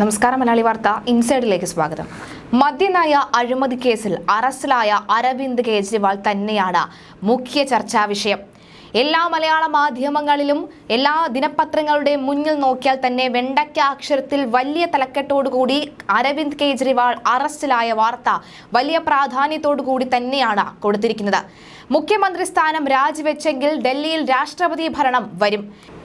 നമസ്കാരം മലയാളി വാർത്ത ഇൻസൈഡിലേക്ക് സ്വാഗതം. മദ്യനായ അഴിമതി കേസിൽ അറസ്റ്റിലായ അരവിന്ദ് കേജ്രിവാൾ തന്നെയാണ് മുഖ്യ ചർച്ചാ വിഷയം. എല്ലാ മലയാള മാധ്യമങ്ങളിലും എല്ലാ ദിനപത്രങ്ങളുടെ മുന്നിൽ നോക്കിയാൽ തന്നെ വെണ്ടയ്ക്ക അക്ഷരത്തിൽ വലിയ തലക്കെട്ടോടുകൂടി അരവിന്ദ് കേജ്രിവാൾ അറസ്റ്റിലായ വാർത്ത വലിയ പ്രാധാന്യത്തോടു കൂടി തന്നെയാണ് കൊടുത്തിരിക്കുന്നത്. മുഖ്യമന്ത്രി സ്ഥാനം രാജിവെച്ചെങ്കിൽ ഡൽഹിയിൽ രാഷ്ട്രപതി ഭരണം വരും.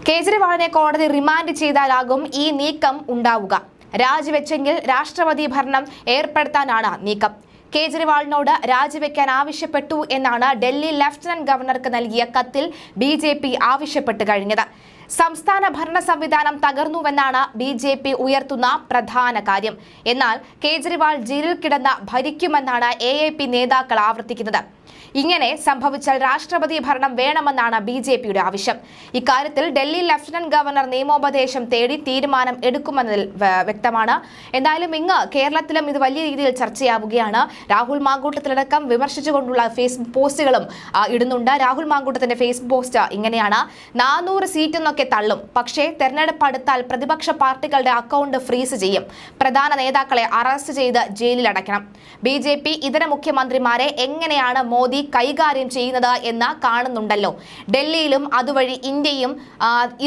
കേജ്രിവാളിനെ കോടതി റിമാൻഡ് ചെയ്താലാകും ഈ നീക്കം ഉണ്ടാവുക. രാജിവെച്ചെങ്കിൽ രാഷ്ട്രപതി ഭരണം ഏർപ്പെടുത്താനാണ് നീക്കം. കേജ്രിവാളിനോട് രാജിവെക്കാൻ ആവശ്യപ്പെട്ടു എന്നാണ് ഡൽഹി ലഫ്റ്റനന്റ് ഗവർണർക്ക് നൽകിയ കത്തിൽ ബി ജെ പി ആവശ്യപ്പെട്ട് കഴിഞ്ഞത്. സംസ്ഥാന ഭരണ സംവിധാനം തകർന്നുവെന്നാണ് ബി ജെ പി ഉയർത്തുന്ന പ്രധാന കാര്യം. എന്നാൽ കേജ്രിവാൾ ജയിലിൽ കിടന്ന ഭരിക്കുമെന്നാണ് എ നേതാക്കൾ ആവർത്തിക്കുന്നത്. ഇങ്ങനെ സംഭവിച്ചാൽ രാഷ്ട്രപതി ഭരണം വേണമെന്നാണ് ബി ജെ പിയുടെ ആവശ്യം. ഇക്കാര്യത്തിൽ ഡൽഹി ലഫ്റ്റനന്റ് ഗവർണർ നിയമോപദേശം തേടി തീരുമാനം എടുക്കുമെന്നതിൽ വ്യക്തമാണ്. എന്തായാലും ഇങ്ങ് കേരളത്തിലും ഇത് വലിയ രീതിയിൽ ചർച്ചയാവുകയാണ്. രാഹുൽ മാങ്കൂട്ടത്തിലടക്കം വിമർശിച്ചുകൊണ്ടുള്ള ഫേസ്ബുക്ക് പോസ്റ്റുകളും ഇടുന്നുണ്ട്. രാഹുൽ മാങ്കൂട്ടത്തിന്റെ ഫേസ്ബുക്ക് പോസ്റ്റ് ഇങ്ങനെയാണ്. നാനൂറ് സീറ്റ് എന്നൊക്കെ തള്ളും. പക്ഷേ തെരഞ്ഞെടുപ്പ് അടുത്താൽ പ്രതിപക്ഷ പാർട്ടികളുടെ അക്കൗണ്ട് ഫ്രീസ് ചെയ്യും. പ്രധാന നേതാക്കളെ അറസ്റ്റ് ചെയ്ത് ജയിലിൽ ബി ജെ പി ഇതര മുഖ്യമന്ത്രിമാരെ എങ്ങനെയാണ് മോദി കൈകാര്യം ചെയ്യുന്നത് എന്ന് കാണുന്നുണ്ടല്ലോ. ഡൽഹിയിലും അതുവഴി ഇന്ത്യയും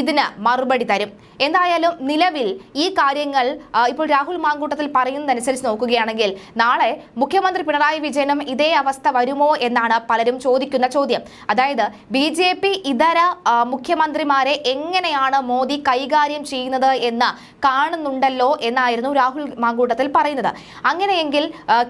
ഇതിന് മറുപടി തരും. എന്തായാലും നിലവിൽ ഈ കാര്യങ്ങൾ ഇപ്പോൾ രാഹുൽ മാങ്കൂട്ടത്തിൽ പറയുന്നതനുസരിച്ച് നോക്കുകയാണെങ്കിൽ നാളെ മുഖ്യമന്ത്രി പിണറായി വിജയനും ഇതേ അവസ്ഥ വരുമോ എന്നാണ് പലരും ചോദിക്കുന്ന ചോദ്യം. അതായത് ബി ഇതര മുഖ്യമന്ത്രിമാരെ എങ്ങനെയാണ് മോദി കൈകാര്യം ചെയ്യുന്നത് എന്ന് കാണുന്നുണ്ടല്ലോ എന്നായിരുന്നു രാഹുൽ മാങ്കൂട്ടത്തിൽ പറയുന്നത്. അങ്ങനെയെങ്കിൽ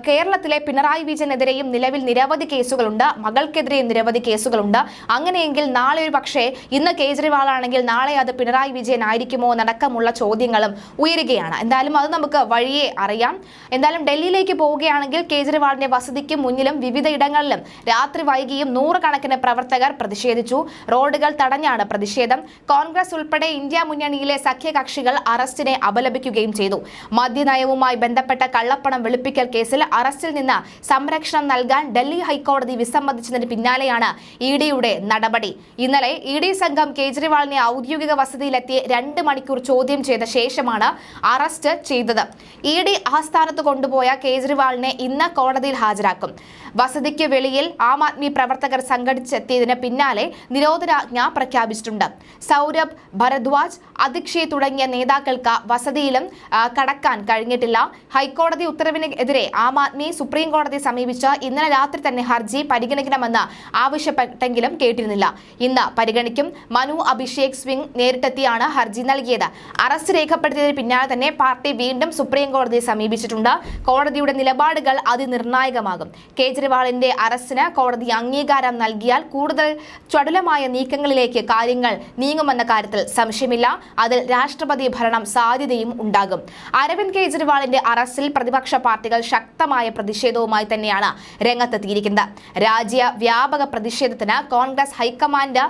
കേരളത്തിലെ പിണറായി വിജയനെതിരെയും നിലവിൽ നിരവധി കേസുകളുണ്ട് മകൾക്കെതിരെയും നിരവധി കേസുകളുണ്ട്. അങ്ങനെയെങ്കിൽ നാളെ ഒരു പക്ഷേ ഇന്ന് കേജ്രിവാൾ ആണെങ്കിൽ നാളെ അത് പിണറായി വിജയൻ ആയിരിക്കുമോ എന്നടക്കമുള്ള ചോദ്യങ്ങളും ഉയരുകയാണ്. എന്തായാലും അത് നമുക്ക് വഴിയെ അറിയാം. എന്തായാലും ഡൽഹിയിലേക്ക് പോവുകയാണെങ്കിൽ കേജ്രിവാളിന്റെ വസതിക്ക് മുന്നിലും വിവിധ ഇടങ്ങളിലും രാത്രി വൈകിയും നൂറുകണക്കിന് പ്രവർത്തകർ പ്രതിഷേധിച്ചു. റോഡുകൾ തടഞ്ഞാണ് പ്രതിഷേധം. കോൺഗ്രസ് ഉൾപ്പെടെ ഇന്ത്യ മുന്നണിയിലെ സഖ്യകക്ഷികൾ അറസ്റ്റിനെ അപലപിക്കുകയും ചെയ്തു. മദ്യനയവുമായി ബന്ധപ്പെട്ട കള്ളപ്പണം വെളുപ്പിക്കൽ കേസിൽ അറസ്റ്റിൽ നിന്ന് സംരക്ഷണം നൽകാൻ ഡൽഹി ഹൈക്കോടതി വിസമ്മതിച്ചതിന് പിന്നാലെയാണ് ഇ ഡിയുടെ നടപടി. ഇന്നലെ ഇ ഡി സംഘം കേജ്രിവാളിനെ ഔദ്യോഗിക വസതിയിലെത്തി രണ്ട് മണിക്കൂർ ചോദ്യം ചെയ്ത ശേഷമാണ് അറസ്റ്റ് ചെയ്തത്. ഇ ഡി ആസ്ഥാനത്ത് കൊണ്ടുപോയ കേജ്രിവാളിനെ ഇന്ന് കോടതിയിൽ ഹാജരാക്കും. വസതിക്ക് വെളിയിൽ ആം ആദ്മി പ്രവർത്തകർ സംഘടിച്ചെത്തിയതിന് പിന്നാലെ നിരോധനാജ്ഞ പ്രഖ്യാപിച്ചിട്ടുണ്ട്. സൗരഭ് ഭരദ്വാജ് അധിക്ഷി തുടങ്ങിയ നേതാക്കൾക്ക് വസതിയിലും കടക്കാൻ കഴിഞ്ഞിട്ടില്ല. ഹൈക്കോടതി ഉത്തരവിനെതിരെ ആം ആദ്മി സുപ്രീം കോടതിയെ സമീപിച്ച് ഇന്നലെ രാത്രി തന്നെ ഹർജി പരിഗണിക്കണമെന്ന് ആവശ്യപ്പെട്ടെങ്കിലും കേട്ടിരുന്നില്ല. ഇന്ന് പരിഗണിക്കും. മനു അഭിഷേക് സിംഗ് നേരിട്ടെത്തിയാണ് ഹർജി നൽകിയത്. അറസ്റ്റ് രേഖപ്പെടുത്തിയതിന് പിന്നാലെ തന്നെ പാർട്ടി വീണ്ടും സുപ്രീം കോടതിയെ സമീപിച്ചിട്ടുണ്ട്. കോടതിയുടെ നിലപാടുകൾ അതിനിർണായകമാകും. കേജ്രിവാളിന്റെ അറസ്റ്റിന് കോടതി അംഗീകാരം നൽകിയാൽ കൂടുതൽ ചടുലമായ നീക്കങ്ങളിലേക്ക് കാര്യങ്ങൾ നീങ്ങുമെന്ന കാര്യത്തിൽ സംശയമില്ല. അതിൽ രാഷ്ട്രപതി ഭരണം സാധ്യതയും ഉണ്ടാകും. അരവിന്ദ് കേജ്രിവാളിന്റെ അറസ്റ്റിൽ പ്രതിപക്ഷ പാർട്ടികൾ ശക്തമായ പ്രതിഷേധവുമായി തന്നെയാണ് രംഗത്തെത്തിയിരിക്കുന്നത്. രാജ്യ വ്യാപക പ്രതിഷേധത്തിന് കോൺഗ്രസ് ഹൈക്കമാൻഡ്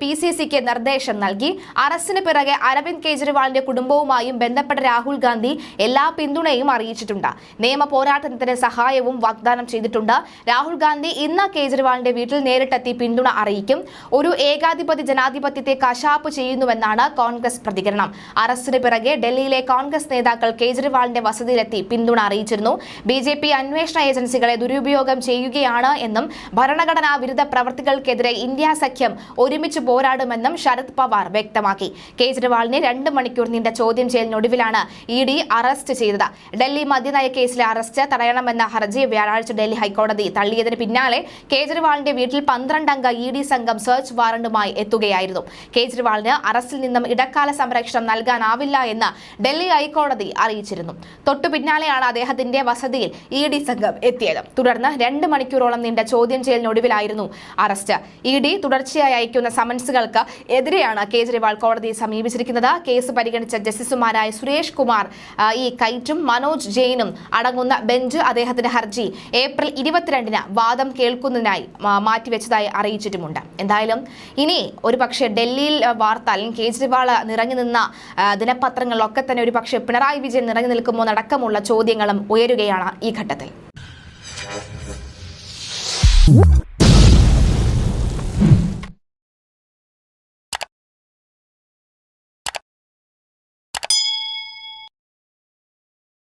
പി സി സിക്ക് നിർദ്ദേശം നൽകി. അറസ്റ്റിന് പിറകെ അരവിന്ദ് കെജ്രിവാളിന്റെ കുടുംബവുമായും ബന്ധപ്പെട്ട രാഹുൽ ഗാന്ധി എല്ലാ പിന്തുണയും അറിയിച്ചിട്ടുണ്ട്. നിയമ പോരാട്ടത്തിന് സഹായവും വാഗ്ദാനം ചെയ്തിട്ടുണ്ട്. രാഹുൽ ഗാന്ധി ഇന്ന് കേജ്രിവാളിന്റെ വീട്ടിൽ നേരിട്ടെത്തി പിന്തുണ അറിയിക്കും. ഒരു ഏകാധിപതി ജനാധിപത്യത്തെ കശാപ്പ് ചെയ്യുന്നുവെന്നാണ് കോൺഗ്രസ് പ്രതികരണം. അറസ്റ്റിന് പിറകെ ഡൽഹിയിലെ കോൺഗ്രസ് നേതാക്കൾ കേജ്രിവാളിന്റെ വസതിയിലെത്തി പിന്തുണ അറിയിച്ചിരുന്നു. ബി ജെ പി അന്വേഷണ ഏജൻസികളെ ദുരുപയോഗം ചെയ്യുകയാണ് എന്നും ഭരണഘടനാ വിരുദ്ധ പ്രവർത്തികൾക്കെതിരെ ഇന്ത്യ സഖ്യം ഒരുമിച്ച് പോരാടുമെന്നും ശരത് പവാർ വ്യക്തമാക്കി. കേജ്രിവാളിനെ രണ്ട് മണിക്കൂർ നീണ്ട ചോദ്യം ചെയ്യലിനൊടുവിലാണ് ഇ ഡി അറസ്റ്റ് ചെയ്തത്. ഡൽഹി മദ്യനയ കേസിലെ അറസ്റ്റ് തടയണമെന്ന ഹർജി വ്യാഴാഴ്ച ഡൽഹി ഹൈക്കോടതി തള്ളിയതിന് പിന്നാലെ കേജ്രിവാളിന്റെ വീട്ടിൽ പന്ത്രണ്ടംഗ ഇ ഡി സംഘം സെർച്ച് വാറണ്ടുമായി എത്തുകയായിരുന്നു. കേജ്രിവാളിന് അറസ്റ്റിൽ നിന്നും ഇടക്കാല സംരക്ഷണം നൽകാനാവില്ല എന്ന് ഡൽഹി ഹൈക്കോടതി അറിയിച്ചിരുന്നു. തൊട്ടു പിന്നാലെയാണ് അദ്ദേഹത്തിന്റെ വസതിയിൽ ഇ ഡി സംഘം എത്തിയത്. തുടർന്ന് രണ്ട് മണിക്കൂറോളം നീണ്ട ചോദ്യം ചെയ്യലിനൊടുവിലായിരുന്നു അറസ്റ്റ്. ഇ ഡി തുടർച്ചയായി അയക്കുന്ന സമൻസുകൾക്ക് എതിരെയാണ് കേജ്രിവാൾ കോടതിയെ സമീപിച്ചിരിക്കുന്നത്. കേസ് പരിഗണിച്ച ജസ്റ്റിസുമാരായ സുരേഷ് കുമാർ ഇ കൈറ്റും മനോജ് ജെയിനും അടങ്ങുന്ന ബെഞ്ച് അദ്ദേഹത്തിന്റെ ഹർജി ഏപ്രിൽ ഇരുപത്തിരണ്ടിന് വാദം കേൾക്കുന്നതിനായി മാറ്റിവെച്ചതായി അറിയിച്ചിട്ടുമുണ്ട്. എന്തായാലും ഇനി ഒരു പക്ഷേ ഡൽഹിയിൽ വാർത്ത അല്ലെങ്കിൽ കേജ്രിവാൾ നിറഞ്ഞു നിന്ന ദിനപത്രങ്ങളിലൊക്കെ തന്നെ ഒരു പക്ഷേ പിണറായി വിജയൻ നിറഞ്ഞു നിൽക്കുമോ എന്നടക്കമുള്ള ചോദ്യങ്ങളും ഉയരുകയാണ് ഈ ഘട്ടത്തിൽ.